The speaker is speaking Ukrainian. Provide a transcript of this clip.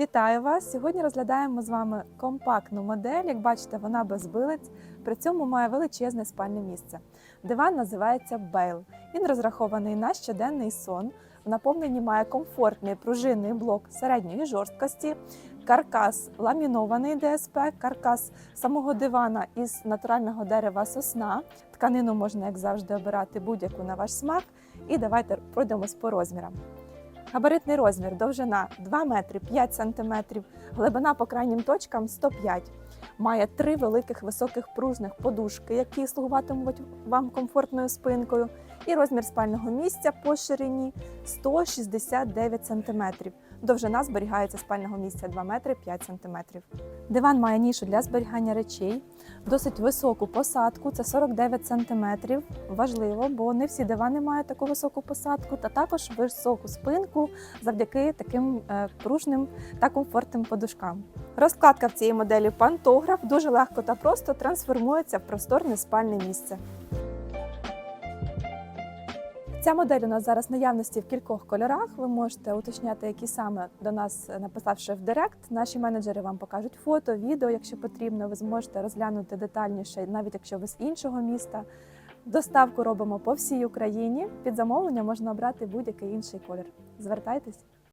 Вітаю вас! Сьогодні розглядаємо з вами компактну модель. Як бачите, вона без билиць, при цьому має величезне спальне місце. Диван називається Бейл. Він розрахований на щоденний сон. В наповненні має комфортний пружинний блок середньої жорсткості, каркас ламінований ДСП, каркас самого дивана із натурального дерева сосна. Тканину можна, як завжди, обирати будь-яку на ваш смак. І давайте пройдемось по розмірам. Габаритний розмір довжина 2 метри 5 сантиметрів, глибина по крайнім точкам 105. Має три великих високих пружних подушки, які слугуватимуть вам комфортною спинкою. І розмір спального місця по ширині 169 сантиметрів. Довжина зберігається спального місця 2 метри 5 сантиметрів. Диван має нішу для зберігання речей, досить високу посадку, це 49 сантиметрів. Важливо, бо не всі дивани мають таку високу посадку, та також високу спинку завдяки таким е, пружним та комфортним подушкам. Розкладка в цій моделі пантограф дуже легко та просто трансформується в просторне спальне місце. Ця модель у нас зараз наявності в кількох кольорах. Ви можете уточняти, які саме до нас написавши в Директ. Наші менеджери вам покажуть фото, відео, якщо потрібно. Ви зможете розглянути детальніше, навіть якщо ви з іншого міста. Доставку робимо по всій Україні. Під замовлення можна обрати будь-який інший колір. Звертайтесь.